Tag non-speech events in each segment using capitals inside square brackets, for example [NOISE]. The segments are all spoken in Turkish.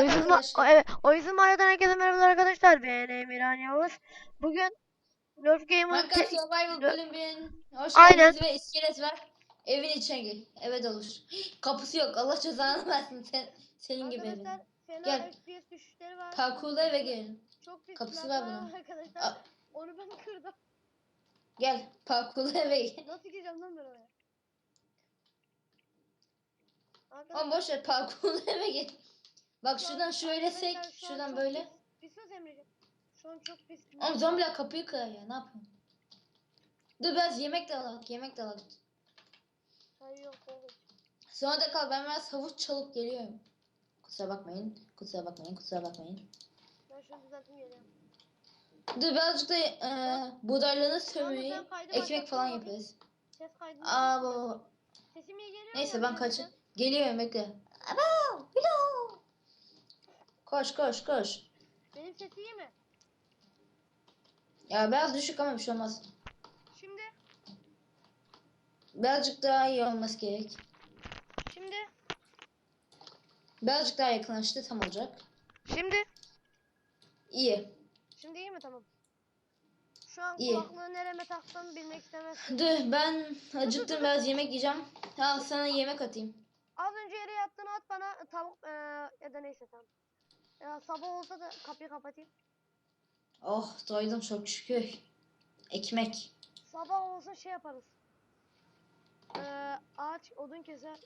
O Merhaba yüzden arkadaşlar. evet, o yüzden mahalleden herkese merhabalar arkadaşlar. Ben Emirhan Yavuz. Bugün Nerf Gamer Minecraft te- Survival Dö- bölümün hoş Aynen. geldiniz ve iskelet var. Evin içine gir. Eve olur. [GASPS] Kapısı yok. Allah cezanı versin sen, senin gibi evin. Arkadaşlar fena Gel. FPS düşüşleri var. Parkurla eve gelin. Kapısı var bunun. Arkadaşlar A- onu ben kırdım. Gel parkurla eve gel. [LAUGHS] Nasıl gireceğim lan ben oraya? Ama boş ver parkurla eve gel. Bak şu an- şuradan şöyle sek, arkadaşlar şu an şuradan çok böyle. Pis, pis söz Emre'ciğim. Şu an çok pis. Oğlum zombiler kapıyı kırar ya ne yapayım? Dur biraz yemek de alalım, yemek de alalım. Hayır yok oğlum. Sonra da kal ben biraz havuç çalıp geliyorum. Kusura bakmayın, kusura bakmayın, kusura bakmayın. Ben şunu düzelteyim geliyorum. Dur birazcık da e, buğdaylarını sömüreyim. Ekmek falan mı? yaparız. Ses kaydını. Aa baba. Sesim iyi geliyor mu Neyse ben arkadaşlar? kaçın. Geliyorum bekle. Aba! Bilo! Koş koş koş. Benim sesim iyi mi? Ya biraz düşük ama bir şey olmaz. Şimdi. Birazcık daha iyi olması gerek. Şimdi. Birazcık daha yakınlaştı tam olacak. Şimdi. İyi. Şimdi iyi mi tamam? Şu an İyi. kulaklığı nereme taktım bilmek istemezsin. Dur ben acıktım biraz yemek yiyeceğim. Al sana yemek atayım. Az önce yere yattığını at bana tavuk eee ya da neyse tamam. Ya sabah olsa da kapıyı kapatayım. Oh doydum çok şükür. Ekmek. Sabah olsa şey yaparız. Eee ağaç odun keser.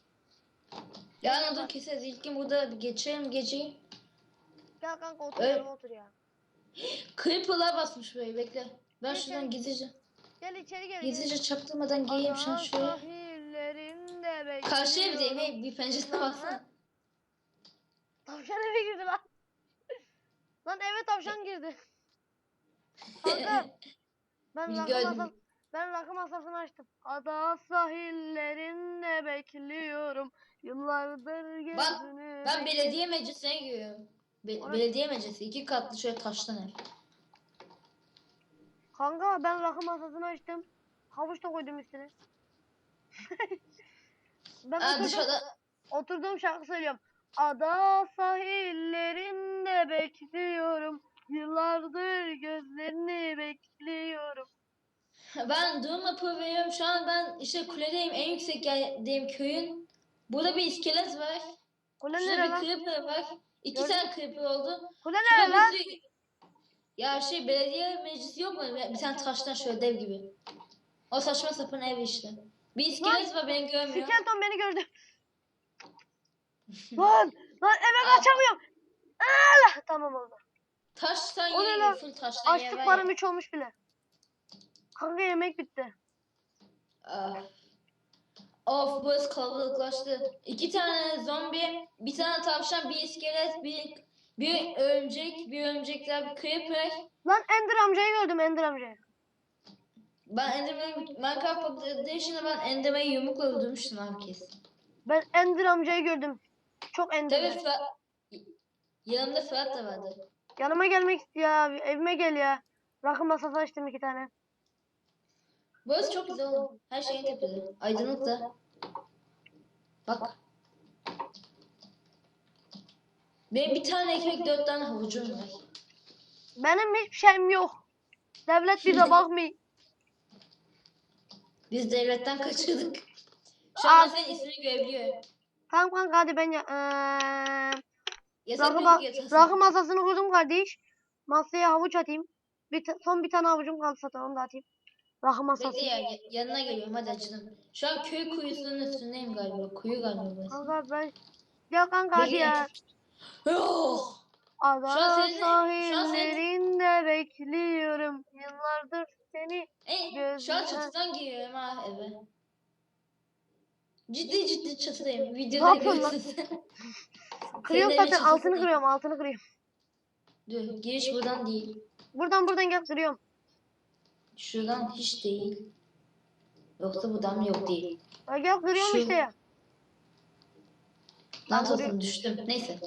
Yarın odun keseriz. İlk gün burada geçelim geceyi. Gel kanka otur Evet. yanıma otur ya. Creeper'lar basmış böyle bekle. Ben Geçelim. şuradan gizlice, Gel içeri gel. gizlice çaktırmadan giyeyim şunu şöyle. Sahillerinde bekliyorum. Karşı evdeyim hey bir pencereden baksana. Tavşan eve girdi lan. Lan eve tavşan girdi. [LAUGHS] Kanka ben rakı masası ben rakı masasını açtım. Ada sahillerinde bekliyorum. Yıllardır gözünü Ben, ben belediye meclisine giriyorum. Be- Orası- belediye meclisi iki katlı şöyle taştan ev. Kanka ben rakı masasını açtım. Havuç da koydum üstüne. [LAUGHS] ben Aa, oturdum, dışarıda oturduğum şarkı söylüyorum. Ada sahillerinde bekliyorum. Ben doğum yapı veriyorum. Şu an ben işte kuledeyim. En yüksek yerdeyim köyün. Burada bir iskelet var. Kule Şurada nere bir lan? creeper var. İki Gördün tane creeper oldu. Kule Şurada nere lan? bir Ya şey belediye meclisi yok mu? Bir tane taştan şöyle dev gibi. O saçma sapan ev işte. Bir iskelet var beni görmüyor. Skeleton beni gördü. [LAUGHS] lan lan eve kaçamıyorum. Allah tamam oldu. Taştan O ne yeri lan? full taştan yer Açlık var param ya. 3 olmuş bile. Kanka yemek bitti. Ah. Of burası kalabalıklaştı. İki tane zombi, bir tane tavşan, bir iskelet, bir bir örümcek, bir örümcekler, bir creeper. Lan Ender amcayı gördüm Ender amcayı. Ben Enderman'i Minecraft Population'da ben Enderman'i yumrukla öldürmüştüm abi kesin. Ben Ender amcayı gördüm. Çok Ender. Tabii Fırat, yanımda Fırat da vardı. Yanıma gelmek istiyor abi. Evime gel ya. Rakı masası açtım iki tane. Burası çok güzel oğlum. Her şeyin tepede. Aydınlık da. Bak. Benim bir tane ekmek, dört tane havucum var. Benim hiçbir şeyim yok. Devlet bize [LAUGHS] bakmıyor. Biz devletten kaçırdık. Şu an senin ismini görebiliyor. Tamam kanka hadi ben Yasak rakı, ma- rakı masasını kurdum kardeş. Masaya havuç atayım. Bir son bir tane havucum kaldı zaten onu da atayım. Masası. Bekle ya, ya- yanına geliyorum hadi açalım. Şu an köy kuyusunun üstündeyim galiba. Kuyu galiba burası. Kanka ben... Ya kanka hadi ya. Yok. Ada Şu an senin- şu an senin- sahillerinde bekliyorum. Yıllardır seni. E, şu an çatıdan giriyorum ha eve. Ciddi ciddi çatıdayım. Ne Videoda yapıyorsun lan? görüyorsun sen. [LAUGHS] Kırıyorum Senin evin zaten altını çatısındayım. kırıyorum altını kırıyorum. Dur giriş buradan değil. Buradan buradan gel kırıyorum. Şuradan hiç değil. Yoksa buradan mı yok değil. Ya gel kırıyorum Şu- işte. Lan olsun düştüm. Neyse.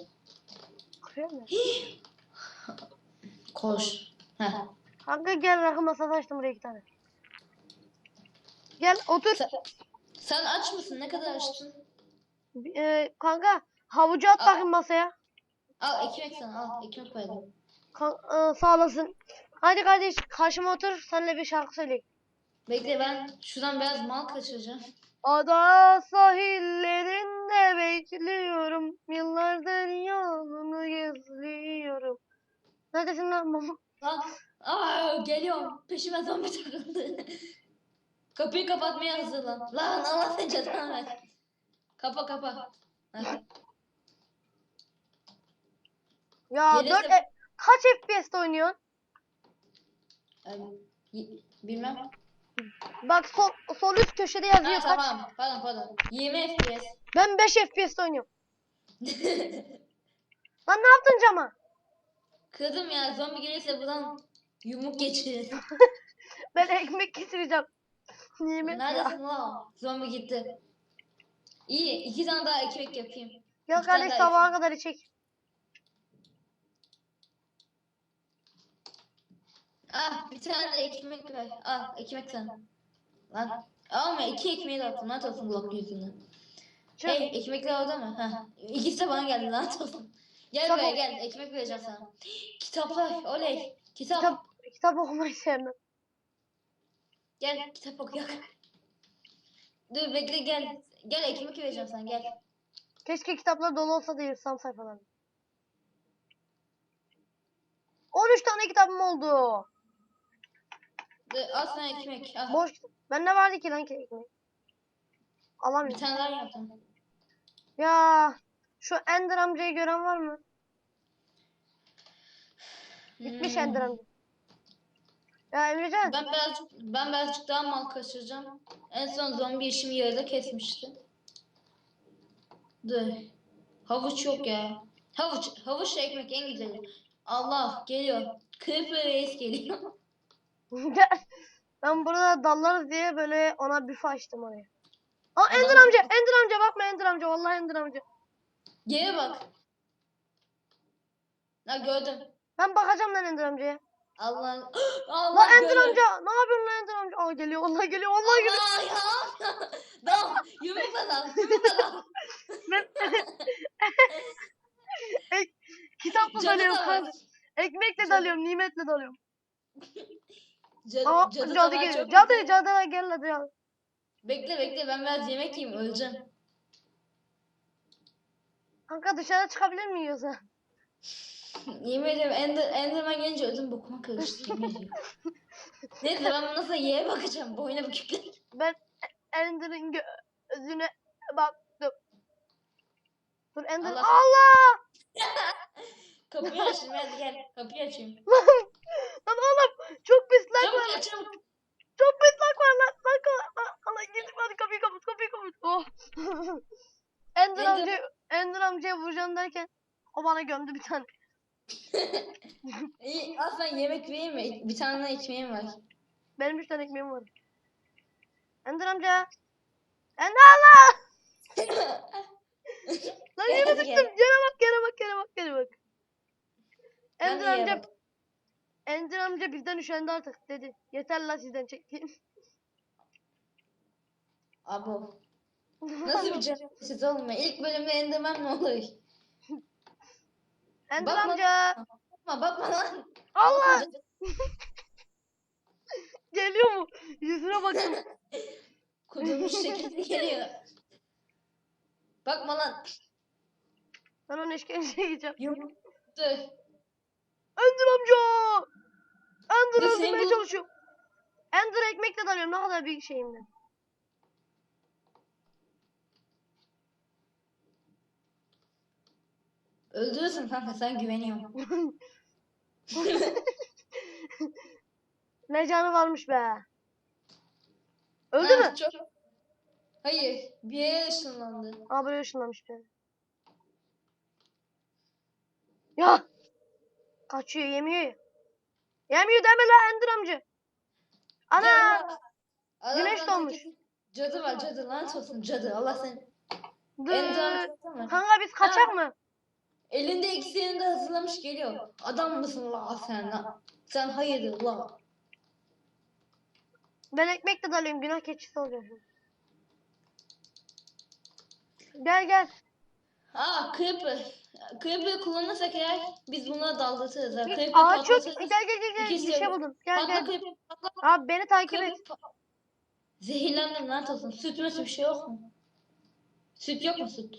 Koş. Heh. Kanka gel rakı masası açtım buraya iki tane. Gel otur. Sen, sen aç mısın? Ne kadar açtın? Ee, kanka havucu at Aa. bakayım masaya. Al ekmek sana al. Ekmek koydum. Kan- ee, sağ olasın. Hadi kardeş karşıma otur seninle bir şarkı söyleyeyim. Bekle ben şuradan biraz mal kaçıracağım. Ada sahillerinde bekliyorum. Yıllardır yolunu gezliyorum. Neredesin lan mama? [LAUGHS] Lan aa geliyorum. Peşime zombi takıldı. [LAUGHS] Kapıyı kapatmaya hazırlan. Lan Allah sen cezanı ver. Kapa kapa. Hadi. Ya Gelirse- 4 e- kaç FPS'te oynuyorsun? Bilmem. Bak sol, sol üst köşede yazıyor Ha, kaç. tamam. Pardon pardon. 20 FPS. Ben 5 FPS'te oynuyorum. [LAUGHS] Lan ne yaptın cama? Kırdım ya zombi gelirse buradan yumruk geçirir. [LAUGHS] Ben ekmek getireceğim. Nimet. Neredesin lan? Zombi gitti. İyi iki tane daha ekmek yapayım. Tane kardeş sabaha kadar içek. Ah bir tane de ekmek ver. Al ekmek sana. Lan ama iki ekmeği de attım. Lanet olsun blok yüzünden. Çık. Hey ekmekler orada mı? Heh. İkisi de bana geldi lanet olsun. Gel Tamam. buraya gel ekmek vereceğim sana. Kitaplar oley. Kitap. Kitap, kitap okumayı sevmem. Gel kitap okuyak. Dur bekle gel. Gel ekmek vereceğim sana gel. Keşke kitaplar dolu olsa da yırtsam sayfalarını. 13 tane kitabım oldu. Sana ekmek. Al. Boş. Bende vardı ki lan ki ekmek. Bir Alamıyorum. tane daha yaptım. Ya şu Ender amcayı gören var mı? Gitmiş Hmm. Ender amca. Ya Emrecan. Ben birazcık, ben birazcık daha mal kaçıracağım. En son zombi işimi yarıda kesmişti. Dur. Havuç yok ya. Havuç, havuç ekmek en güzeli. Allah geliyor. Creeper Reis geliyor. [LAUGHS] Ben burada dallarız diye böyle ona büfe açtım oraya. Aa Ender Adam- amca, Ender amca bakma Ender amca, vallahi Ender amca. Geri bak. Ha gördüm. Ben bakacağım lan Ender amcaya. Allah. [GASPS] Allah Lan Ender amca, ne yapıyorsun lan Ender amca? Aa geliyor, vallahi geliyor, vallahi geliyor. Allah ya. [LAUGHS] Dal. Yumrukla dal. Yumrukla [LAUGHS] dal. Kitapla dalıyorum. Ekmekle dalıyorum, nimetle dalıyorum. [LAUGHS] Cadı, Aa cadı, cadı, geliyor. Cadı, cadı gel hadi ya. Bekle bekle ben biraz yemek yiyeyim öleceğim. Kanka dışarı çıkabilir yiyorsa? [LAUGHS] Yemin ederim Ender, Enderman gelince ödüm bokuma karıştı yemin ediyorum. [LAUGHS] Neyse ben nasıl yere bakacağım boyuna bükükler. Ben Ender'in gözüne baktım. Dur Ender. Allah- Allah! [LAUGHS] Kapıyı açayım hadi gel kapıyı açayım. [LAUGHS] Lan oğlum çok pis lag Çabuk var. aç çabuk. Çok pis lag var lan. Lan lan lan. Allah gidip hadi kapıyı kapat kapıyı kapat. Oh. [LAUGHS] Ender Ender- amca Ender amcaya vuracağım derken o bana gömdü bir tane. [LAUGHS] İyi aslında yemek vereyim mi? Bir tane daha ekmeğim var. Benim üç tane ekmeğim var. Ender amca. Ender Allah! Lan Gel, yere hadi düştüm. gel. Yere bak yere bak yere bak yere bak. Ben de Ender amca. Ender amca bizden üşendi artık dedi. Yeter lan sizden çektiğim. Abo. [LAUGHS] Nasıl bir oğlum ya? İlk bölümde Enderman ne olur? Ender Bakma. amca. Bakma bakma lan. Allah! [LAUGHS] Geliyor mu? Yüzüne bakın. [LAUGHS] Kudurmuş şekilde geliyor. Bakma lan. Ben onu işkence yiyeceğim. Yumruk. Ender amca! Ender öldürmeye çalışıyorum. Ender ekmekle dalıyorum. Ne kadar büyük şeyim ben. Öldürürsün kanka sen güveniyorum. [LAUGHS] Ne canı varmış be. Öldü mü? Çok... Hayır. Bir yere ışınlandı. Aa buraya ışınlanmış be. Ya! Kaçıyor yemiyor. Yemiyor deme la Ender amca. Ana! Adam Güneş kesin- Cadı var cadı lanet olsun cadı. Allah seni. Var. Kanka biz kaçak mı? Elinde iksirini de hazırlamış geliyor. Adam mısın la sen la? Sen hayırdır la? Ben ekmekle dalıyorum. Günah keçisi olacağım. Gel gel. Aa Creeper. Creeper kullanırsak eğer biz buna daldırırız. ha. Creeper Aa çok gel gel gel gel. Bir şey buldum. Gel Patla gel. Creeper patla. Abi beni takip et. Zehirlendim lan olsun. Süt müsü bir şey yok mu? Süt yok mu süt?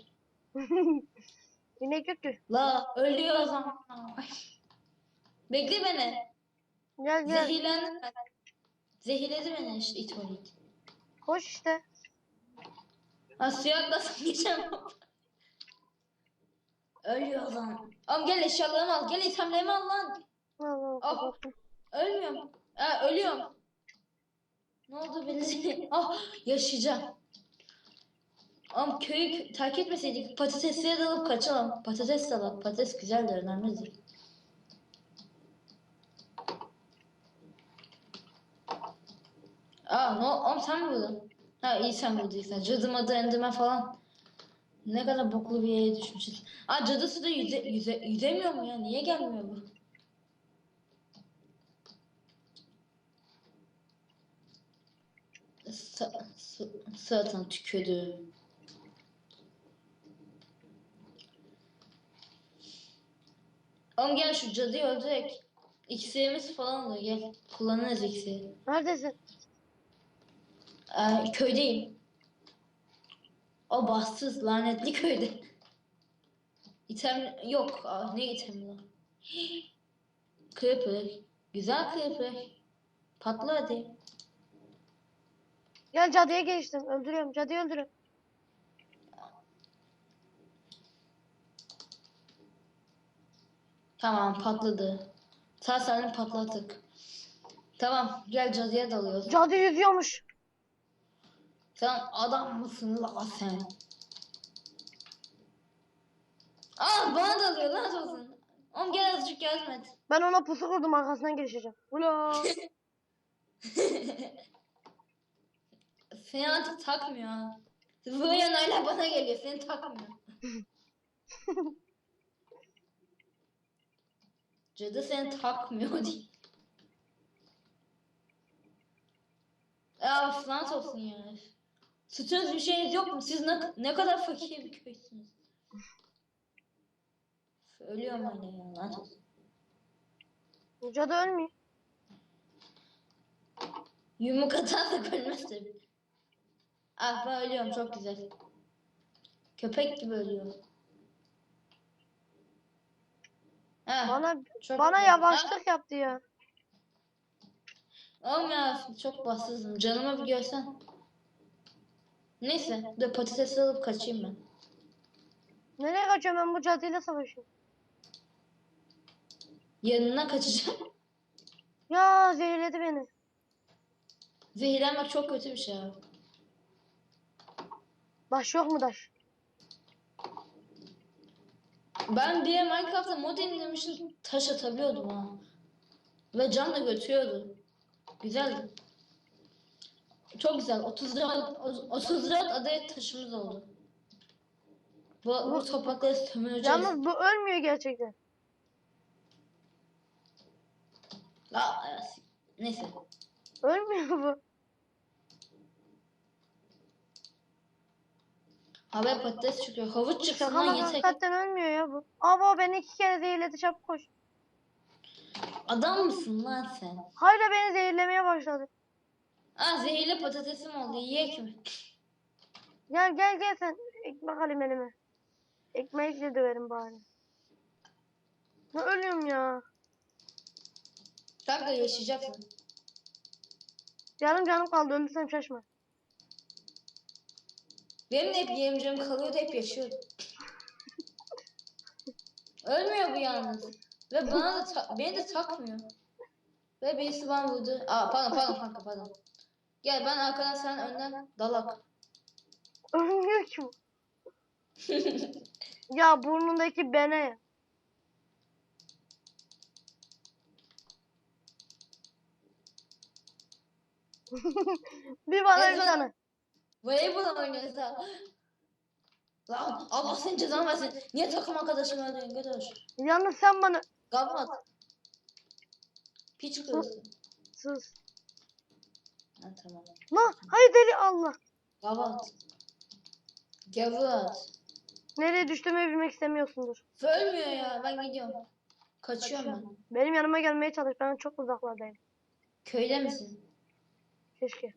[LAUGHS] İnek yok ki. La ölüyor o zaman. Bekle beni. Gel gel. Zehirlendim ben. Zehirledi beni işte it. Koş işte. Ha suya atlasam geçemem. Ölüyor zaman. Oğlum gel eşyalarımı al. Gel itemlerimi al lan. Ah. Allah. Ölmüyorum. Ha, ölüyorum. Ne oldu beni? [LAUGHS] ah yaşayacağım. Oğlum köyü terk etmeseydik patatesleri de alıp kaçalım. Patates de alalım. Patates güzeldir önemlidir. Aa no, oğlum sen mi buldun? Ha iyi sen bulduysan. Cadı madı endime falan. Ne kadar boklu bir yere düşmüşüz. Aa cadı suda yüze, yüze, yüzemiyor mu ya? Niye gelmiyor bu? Zaten tükürdü. Oğlum gel şu cadıyı öldürek. İksirimiz falan oluyor gel. Kullanırız iksiri. Neredesin? Ee, köydeyim. O bahtsız lanetli köyde. İtem yok. Aa, ne item lan? Creeper. Güzel creeper. Patla hadi. Gel cadıya geçtim. Öldürüyorum. Cadıyı öldürüyorum. Tamam patladı. Sağ salim patlattık. Tamam gel cadıya dalıyoruz. Cadı yüzüyormuş. Sen adam mısın la sen? Aa bana dalıyor lan olsun. Oğlum gel azıcık yardım et. Ben ona pusu kurdum arkasından girişeceğim. Ula. [LAUGHS] Seni artık takmıyor. Bu yanayla bana geliyor seni takmıyor. [LAUGHS] Cadı seni takmıyor değil. Ya lanet olsun ya. Sütünüz bir şeyiniz yok mu? Siz ne, ne kadar fakir bir köysünüz. Ölüyorum hala ya lanet olsun. Cadı ölmüyor. Yumruk atarsak ölmez tabii. Ah ben ölüyorum çok güzel. Köpek gibi ölüyorum. Ah, Bana çok bana güzel. yavaşlık yaptı ya. Ah, Oğlum ya çok bahtsızım. Canımı bir görsen. Neyse dur patates alıp kaçayım ben. Nereye kaçıyorum ben bu cadıyla savaşıyorum. Yanına kaçacağım. [LAUGHS] Ya zehirledi beni. Zehirlenmek çok kötü bir şey abi. Daş yok mu daş? Ben bir Minecraft'ta mod indirmişim taş atabiliyordum ha. Ve can da götürüyordu. Güzeldi. Çok güzel. 34, 34 adet taşımız oldu. Bu, bu toprakları sömüreceğiz. Yalnız bu ölmüyor gerçekten. La, neyse. Ölmüyor bu. Haber patates çıkıyor. Havuç çıksın Şaka lan yeter. Hakikaten ölmüyor ya bu. Aa beni iki kere zehirledi çabuk koş. Adam mısın lan sen? Hala beni zehirlemeye başladı. Aa zehirli patatesim oldu. Yiyek mi? Gel gel gel sen. Ekmek alayım elime. Ekmekle döverim bari. Ne ölüyorum ya. Kanka yaşayacaksın. Yarım canım kaldı öldürsem şaşma. Benim de hep yerim canım kalıyordu hep yaşıyordu. Ölmüyor bu yalnız. Ve bana da beni de takmıyor. Ve birisi bana vurdu. Aa pardon pardon kanka pardon. Gel ben arkadan sen önden dalak. Ölmüyor ki bu. Ya burnundaki bene. [LAUGHS] bir bana bir tane. Voleybol oynuyoruz ha. Lan Allah senin cezanı versin. Niye takım arkadaşımı öldürdün götür. Yalnız sen bana Gavat. Piç kırılsın. sus. Ha tamam. Lan hayır deli Allah. Gavat. Gavur at. Nereye düştüğümü bilmek istemiyorsundur. Ölmüyor ya ben gidiyorum. Kaçıyorum ben. Benim yanıma gelmeye çalış. Ben çok uzaklardayım. Köyde misin? Keşke.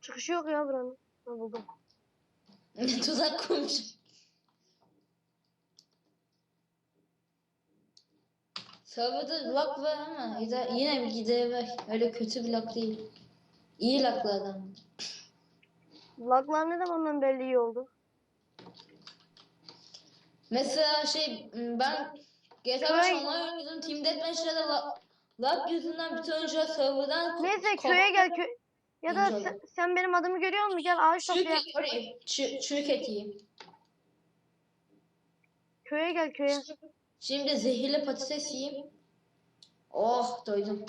Çıkışı yok ya buranın. Ha, buldum. [LAUGHS] Tuzak kurmuş. Serverda lag var ama yine bir gideri var. Öyle kötü bir lag değil. İyi laglardan. Laglar ne zamandan belli iyi oldu? Mesela şey ben GTA 5 online oynuyordum. Team Deathmatch'te de la- lag yüzünden bütün oyuncular serverdan Neyse köye gel köy. Ya da sen, sen benim adımı görüyor musun? Gel ağaç Çürük toplayalım. çürük et yiyeyim. Köye gel köye. Şimdi zehirli patates yiyeyim. Oh doydum.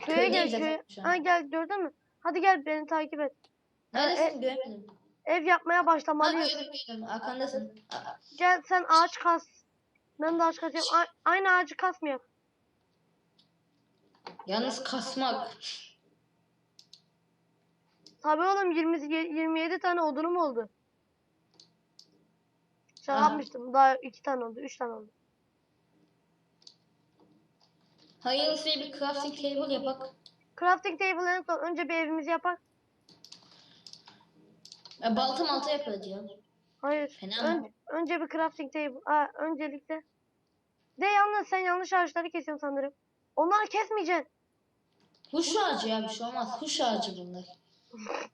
Köye gel köye. şu an. Ha gel gördün mü? Hadi gel beni takip et. Neredesin göremedim. Ev yapmaya Ha başlamalıyız. gördüm gördüm. Arkandasın. Aa, Gel sen ağaç kas. Ben de ağaç kasıyorum. A- aynı ağacı kasmayalım. Yalnız kasmak. Tabii oğlum 20, 27 tane odunum oldu. Şaka Aha. yapmıştım. Daha 2 tane oldu. 3 tane oldu. Hayırlısı bir crafting table yapak. Crafting table'ın son önce bir evimizi yapar. E, balta malta yaparız ya. Hayır. Fena Ön- mı? önce bir crafting table. Aa, öncelikle. De yalnız sen yanlış ağaçları kesiyorsun sanırım. Onları kesmeyeceksin. Huş ağacı ya bir şey olmaz. Huş ağacı bunlar. [LAUGHS]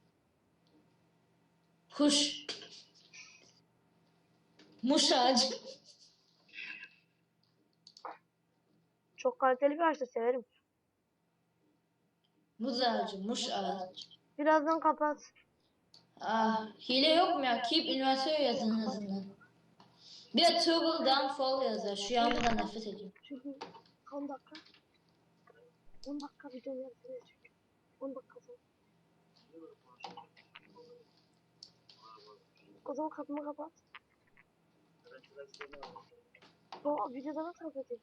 Huş. Muş ağacı. Çok kaliteli bir ağaçtır severim. Muz ağacı, muş ağacı. Birazdan kapat. Ah, hile yok mu ya? Keep Inventory yazın en azından. Bir de Toggle Downfall yazar. Şu yağmurdan nefret ediyorum. Çünkü 10 dakika. 10 dakika video yapıyor. 10 dakika sonra. O zaman kapımı kapat. O videoda nasıl kapatayım?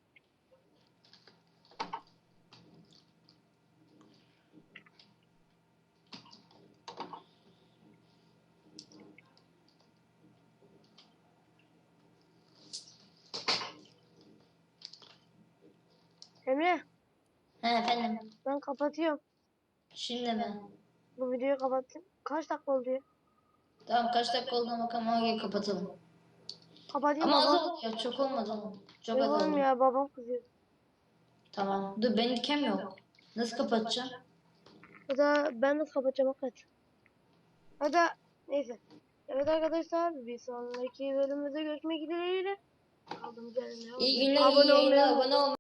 Emre He efendim. ben kapatıyorum. Şimdi mi? Bu videoyu kapattım. Kaç dakika oldu ya? Tamam kaç dakika olduğuna bakalım ona göre kapatalım. Kapatayım Ama az babam. oldu ya çok olmadı oğlum. Çok az oldu. ya babam kızıyor. Tamam. Dur benim kem yok. Nasıl kapatacağım? Ya da ben nasıl kapatacağım hakikaten. Ya da neyse. Evet arkadaşlar bir sonraki bölümümüzde görüşmek dileğiyle. Devam İyi günler, iyi Abone olmayı yayınlar, abone olmayı